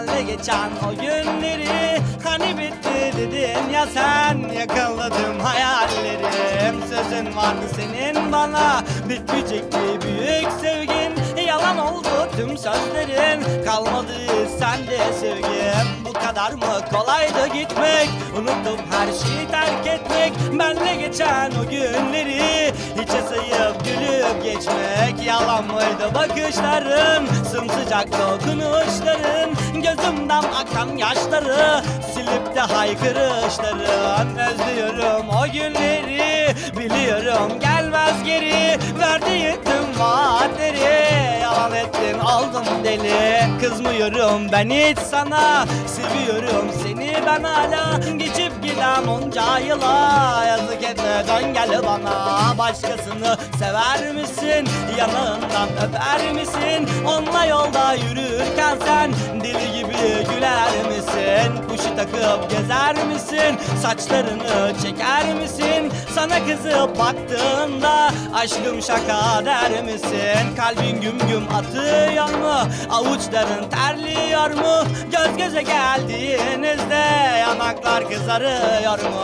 Senle geçen o günleri Hani bitti dedin ya sen yakaladım hayallerim Sözün vardı senin bana? Bitmeyecekti büyük sevgin. Yalan oldu tüm sözlerin. Kalmadı sende sevgim. Bu kadar mı kolaydı gitmek? Unuttum her şeyi terk etmek. Benle geçen o günleri Hiçe sayıp gülüp geçmek Yalan mıydı? Bakışların Sımsıcak dokunuşların Gözümden akan yaşları Silip de haykırışların Özlüyorum o günleri Biliyorum gelmez geri. Verdiğin tüm vaatleri Yalan ettin oldum deli. Kızmıyorum ben hiç sana Seviyorum seni ben hala. Geçip giden onca yıla Yazık etme dön gel bana Başkasını sever misin? Yanağından öper misin? Onunla yolda yürürken sen Deli gibi güler misin? Kuşu takıp gezer misin? Saçlarını çeker misin? Sana kızıp baktığında Aşkım şaka der misin? Kalbin güm güm atıyor mu? Avuçların terliyor mu? Göz göze geldiğinizde Yanaklar kızarıyor mu?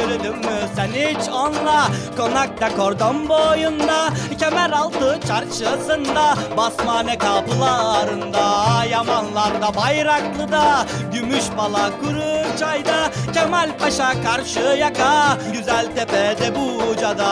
Yürüdün mü sen hiç onunla? Konakta kordon boyunda Kemer altı çarşısında Basmane kapılarında Yamanlarda Bayraklı'da Gümüş bala kuru çayda Kemal Paşa karşı yaka Güzel tepede Buca'da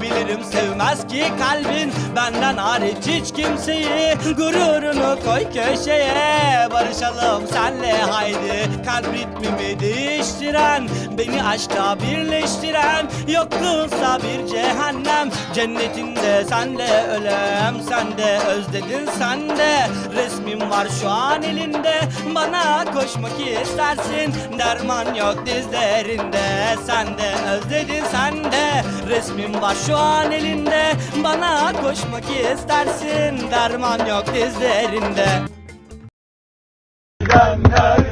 Bilirim sevmez ki kalbin Benden hariç hiç kimseyi. Gururunu koy köşeye Barışalım senle haydi. Kalp ritmimi değiştiren Beni aşka birleştiren Yokluğunsa bir cehennem. Cennetinde senle ölem Sen de özledin sen de. Resmim var şu an elinde Bana koşmak istersin Derman yok dizlerinde. Sen de özledin sen de Resmim var şu an elinde. Bana koşmak istersin Derman yok dizlerinde. Gidenlerden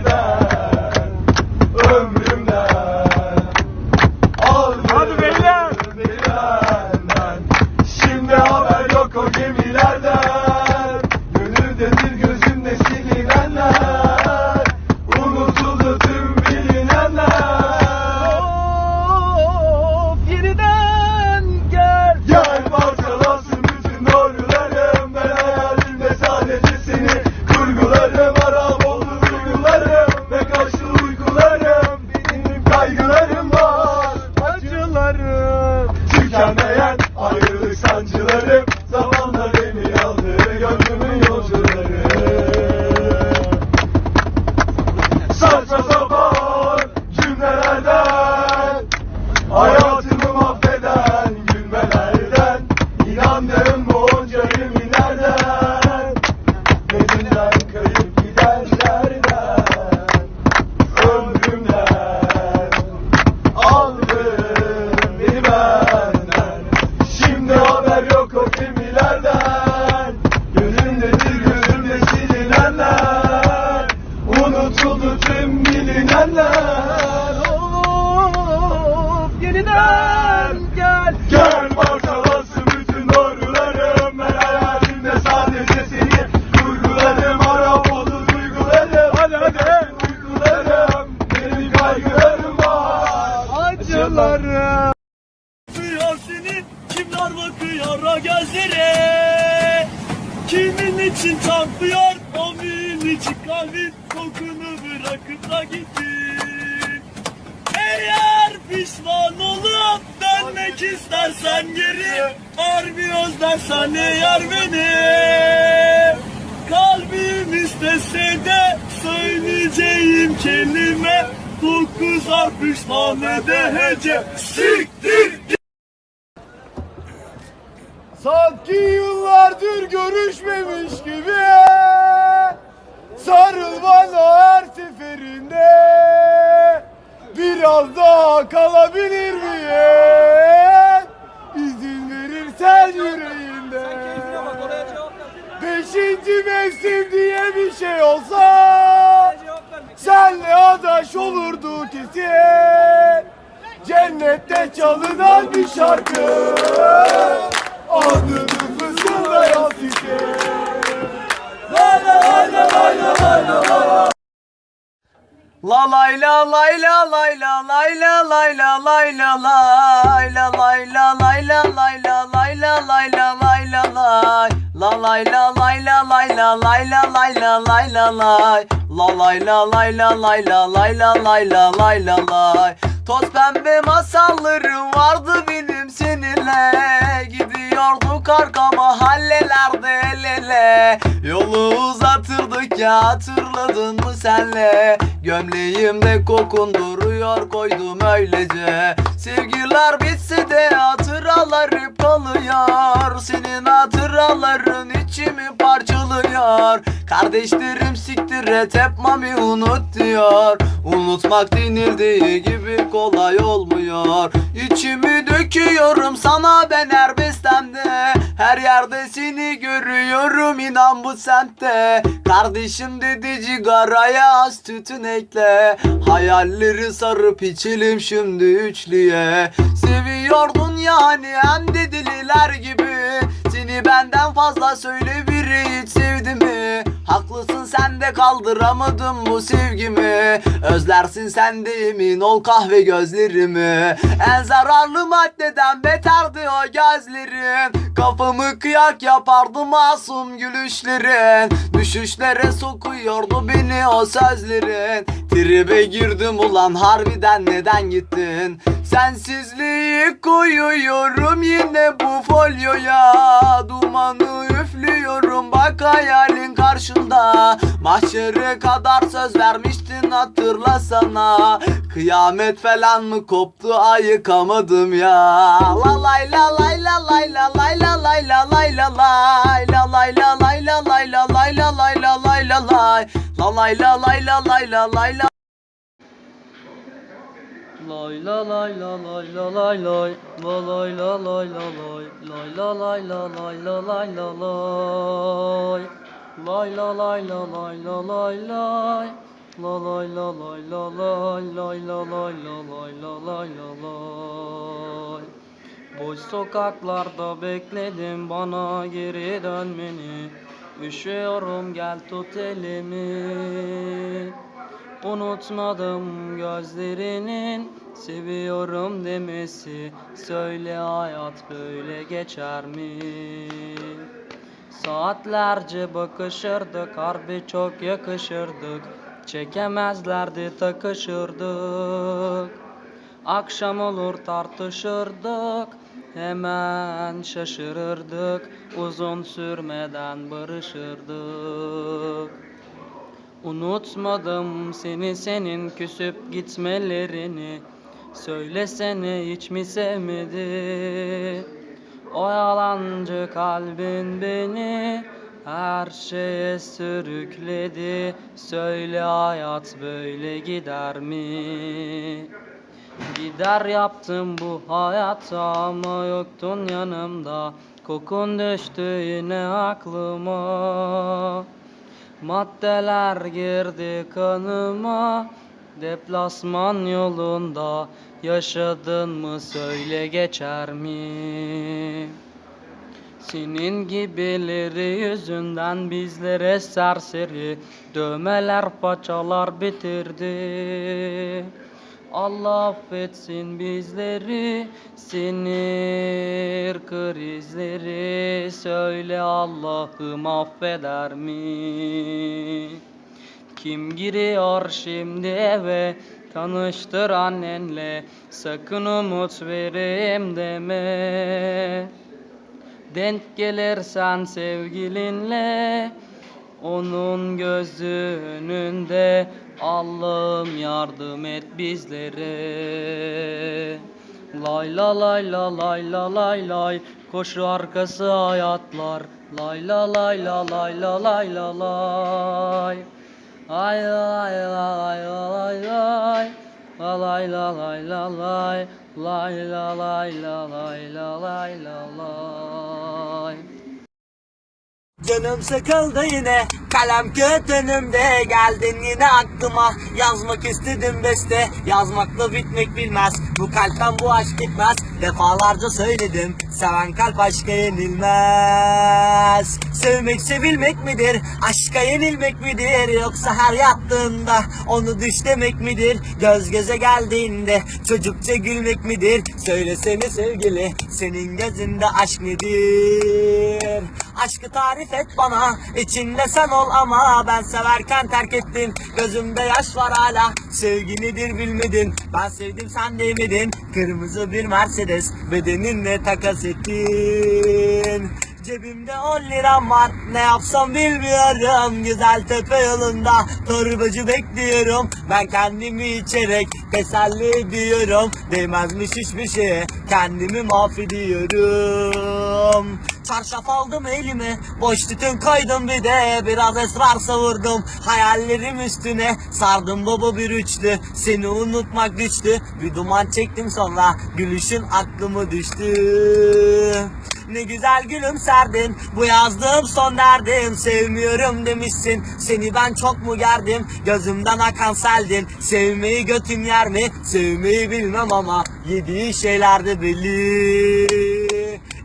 istese de söyleyeceğim kelime. Dokuz harf ede hece. Siktir. Sanki yıllardır görüşmemiş gibi. Sarıl bana her seferinde. Biraz daha kalabilir miyim? İzin verirsen yüreğimde Beşinci mevsim diye bir şey olsa Senle adaş olurdu kesin. Cennette çalınan bir şarkı Adını fısıldayan sisi La la la La lay la lay la lay la lay la lay la lay la lay la lay la lay la lay la lay la lay la lay la lay La lay la lay la lay la lay la lay la lay la lay La lay la lay la lay la lay la lay la lay la lay Toz pembe masallarım vardı benim seninle Gidiyorduk arka mahallelerde el ele ya hatırladın mı senle? Gömleğimde kokun duruyor koydum öylece. Sevgiler bitse de hatıralar hep kalıyor. Senin hatıraların içimi parçalıyor. Kardeşlerim siktir et hep mami unut diyor. Unutmak denildiği gibi kolay olmuyor. İçimi döküyorum sana ben her bestemde. Her yerde seni görüyorum inan bu semtte Kardeşim dedi cigaraya az tütün ekle. Hayalleri sarıp içelim şimdi üçlüye. Seviyordun yani hem de deliler gibi. Seni benden fazla söyle biri hiç? Haklısın sen de kaldıramadım bu sevgimi. Özlersin sen de emin ol kahve gözlerimi. En zararlı maddeden beterdi o gözlerin Kafamı kıyak yapardı masum gülüşlerin. Düşüşlere sokuyordu beni o sözlerin. Tribe girdim ulan harbiden neden gittin Sensizliği koyuyorum yine bu folyoya Dumanı üflüyorum bak hayalin karşında Mahşere kadar söz vermiştin hatırlasana Kıyamet falan mı koptu ayıkamadım ya La lay la lay la lay la lay la lay la lay la lay La lay la lay la lay la lay la lay la lay la lay La lay la lay la lay la lay la Lay la lay la lay la lay lay La lay la lay la lay Lay la lay la lay la lay la lay Lay la lay la lay la lay lay La lay la lay la lay Lay la lay la lay la lay la lay Boş sokaklarda bekledim bana geri dönmeni Üşüyorum gel tut elimi Unutmadım gözlerinin seviyorum demesi. Söyle hayat böyle geçer mi? Saatlerce bakışırdık harbi çok yakışırdık. Çekemezlerdi takışırdık. Akşam olur tartışırdık Hemen şaşırırdık. Uzun sürmeden barışırdık Unutmadım seni senin küsüp gitmelerini. Söylesene hiç mi sevmedi? O yalancı kalbin beni her şeye sürükledi. Söyle hayat böyle gider mi? Gider yaptım bu hayata ama yoktun yanımda. Kokun düştü yine aklıma Maddeler girdi kanıma Deplasman yolunda Yaşadın mı söyle geçer mi? Senin gibileri yüzünden bizlere serseri Dövmeler paçalar bitirdi Allah affetsin bizleri Sinir krizleri. Söyle Allah'ım affeder mi? Kim giriyor şimdi eve? Tanıştır annenle Sakın umut vereyim deme. Denk gelirsen sevgilinle Onun gözü önünde Allah'ım yardım et bizlere Lay la lay la lay la lay lay Koşu arkası hayatlar Lay la lay la lay la lay la lay Ay lay la lay la lay lay La lay la lay la lay Lay la lay la lay la lay la lay Canım sıkıldı yine Kalem kağıt önümde Geldin yine aklıma Yazmak istedim beste Yazmakla bitmek bilmez Bu kalpten bu aşk gitmez Defalarca söyledim Seven kalp aşka yenilmez Sevmek sevilmek midir? Aşka yenilmek midir? Yoksa her yattığında Onu düş midir? Göz göze geldiğinde Çocukça gülmek midir? Söylesene sevgili Senin gözünde aşk nedir? Aşkı tarif et bana içinde sen ol ama Ben severken terk ettin. Gözümde yaş var hala Sevgi nedir bilmedin. Ben sevdim sen değmedin. Kırmızı bir Mercedes Bedeninle takas ettin Cebimde 10 liram var. Ne yapsam bilmiyorum. Güzel tepe yolunda Torbacı bekliyorum. Ben kendimi içerek Teselli ediyorum. Değmezmiş hiçbir şeye. Kendimi mahvediyorum. Çarşaf aldım elime. Boş tütün koydum bir de. Biraz esrar savurdum. Hayallerim üstüne Sardım baba bir üçlü. Seni unutmak güçtü Bir duman çektim sonra. Gülüşün aklımı düştü ne güzel gülümserdin. Bu yazdığım son derdim. Sevmiyorum demişsin. Seni ben çok mu gerdim? Gözümden akan seldin. Sevmeyi götüm yer mi? Sevmeyi bilmem ama Yediği şeyler de belli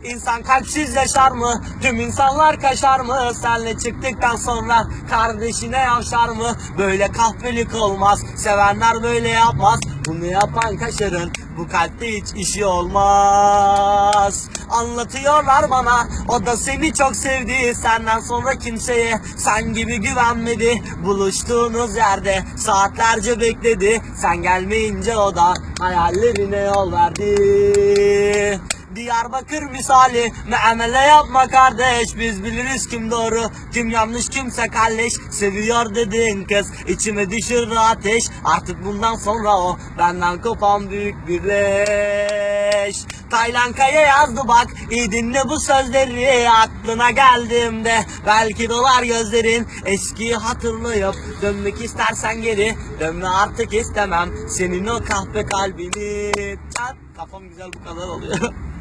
İnsan kalpsiz yaşar mı? Tüm insanlar kaşar mı? Senle çıktıktan sonra kardeşine yavşar mı? Böyle kahpelik olmaz. Sevenler böyle yapmaz. Bunu yapan kaşarın bu kalpte hiç işi olmaz. Anlatıyorlar bana o da seni çok sevdi. Senden sonra kimseye sen gibi güvenmedi. Buluştuğunuz yerde saatlerce bekledi. Sen gelmeyince o da hayallerine yol verdi. Diyarbakır misali. Meamele yapma kardeş Biz biliriz kim doğru. Kim yanlış kimse kalleş. Seviyor dedin kız içime düşür ateş. Artık bundan sonra o Benden kopan büyük bir leş. Taylan Kaya yazdı bak iyi dinle bu sözleri. Aklına geldiğimde Belki dolar gözlerin. Eskiyi hatırlayıp Dönmek istersen geri. Dönme artık istemem Senin o kahpe kalbini. Çat. Kafam güzel bu kadar oluyor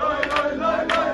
lay, lay, lay, lay.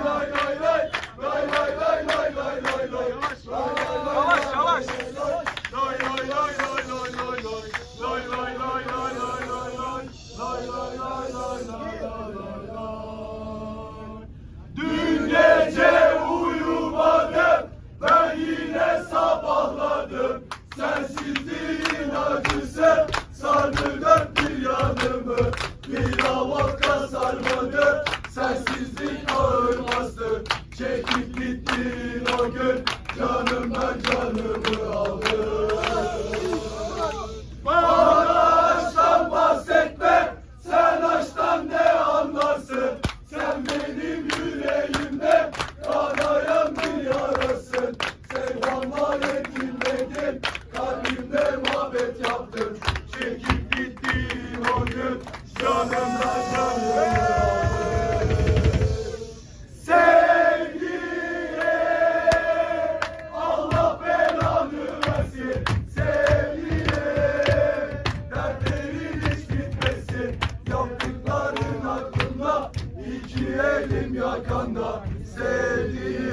Sevdiğim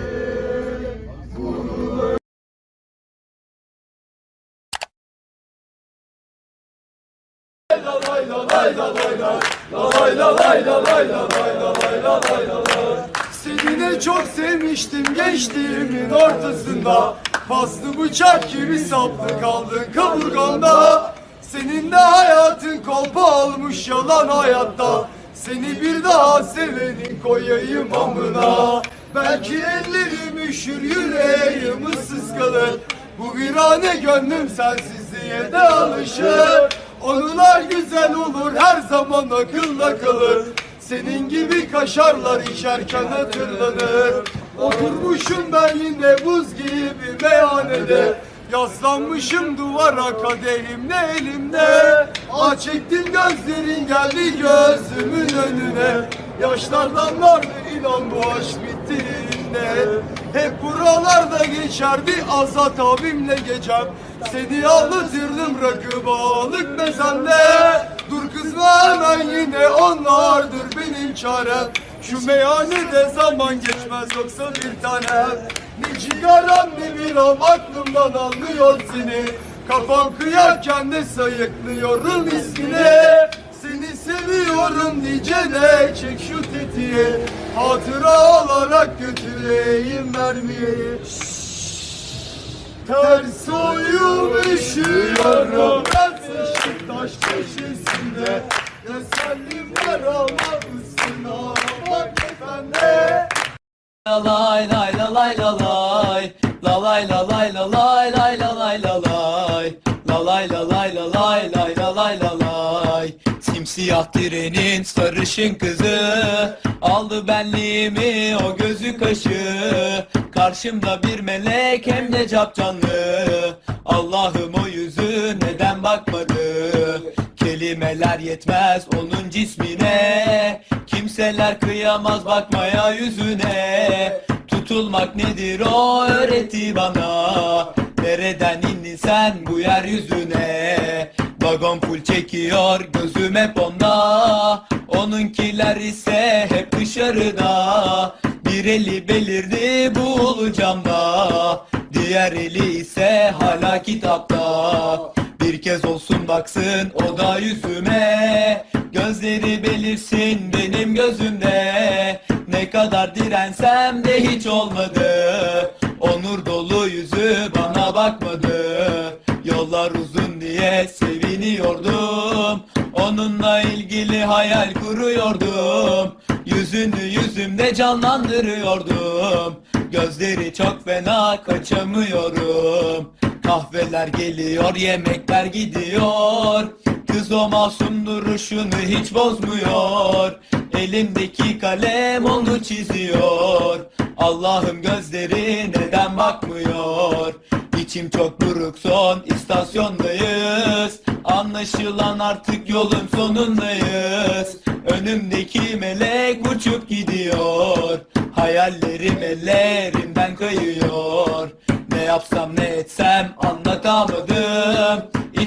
Bunu Seni çok sevmiştim gençliğimin ortasında. Paslı bıçak gibi saplı kaldın kaburgamda Senin de hayatın kolpa olmuş yalan hayatta Seni bir daha sevenin koyayım amına. Belki ellerim üşür yüreğim ıssız kalır. Bu virane gönlüm sensizliğe de alışır. Anılar güzel olur her zaman akılda kalır. Senin gibi kaşarlar içerken hatırlanır. Oturmuşum ben yine buz gibi meyhanede Yaslanmışım duvara kadehimle elimde. Ah çektim gözlerin geldi gözümün önüne. Yaşlar damlardı inan bu aşk bittiğinde. Hep buralarda geçerdi Azat abimle gecem. Seni anlatırdım rakı balık mezende. Dur kızma hemen yine onlardır benim çarem. Şu meyhanede zaman geçmez yoksa bir tanem Ne cigaram ne biram aklımdan almıyor seni. Kafam kıyarken de sayıklıyorum ismini Seni seviyorum diyeceğine çek şu tetiği. Hatıra olarak götüreyim mermiyi. Ters oyum üşüyorum Ben Beşiktaş köşesinde. Tesellim ver ama ısına Bak efendi. La lay lay la lay la lay. La lay la lay la lay lay la lay la lay. La lay la lay la lay lay la la lay. Simsiyah trenin sarışın kızı. Aldı benliğimi o gözü kaşı. Karşımda bir melek hem de capcanlı Allah'ım o yüzü neden bakmadı? Kelimeler yetmez onun cismine. Kimseler kıyamaz bakmaya yüzüne Tutulmak nedir? O öğretti bana. Nereden indin sen bu yeryüzüne? Vagon full çekiyor gözüm hep onda. Onunkiler ise hep dışarıda. Bir eli belirdi bu camda. Diğer eli ise hala kitapta. Bir kez olsun baksın o da yüzüme. Gözleri belirsin de hiç olmadı. Onur dolu yüzü bana bakmadı. Yollar uzun diye seviniyordum. Onunla ilgili hayal kuruyordum. Yüzünü yüzümde canlandırıyordum. Gözleri çok fena kaçamıyorum. Kahveler geliyor, yemekler gidiyor Kız o masum duruşunu hiç bozmuyor. Elimdeki kalem onu çiziyor. Allah'ım gözleri neden bakmıyor? İçim çok buruk son istasyondayız. Anlaşılan artık yolun sonundayız. Önümdeki melek uçup gidiyor. Hayallerim ellerimden kayıyor. Ne yapsam ne etsem anlatamadım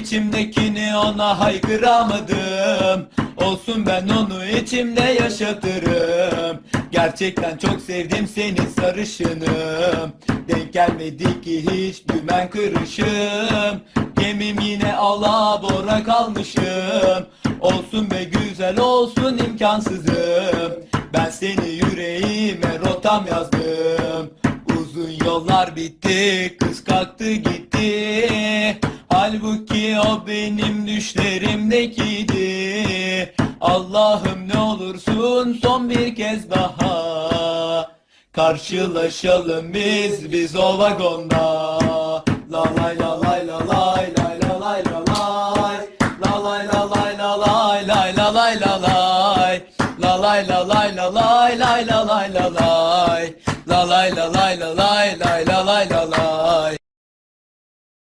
İçimdekini ona haykıramadım. Olsun ben onu içimde yaşatırım. Gerçekten çok sevdim seni sarışınım. Denk gelmedi ki hiç dümen kırışım. Gemim yine alabora kalmışım. Olsun be güzel olsun imkansızım. Ben seni yüreğime rotam yazdım. Uzun yollar bitti kız kalktı gitti o benim düşlerimdekiydi Allah'ım ne olursun son bir kez daha Karşılaşalım biz biz o vagonda La lay la lay la lay lay la lay la lay La lay la lay la lay lay la lay la lay La lay la lay la lay lay la lay la lay La lay la lay la lay lay la lay la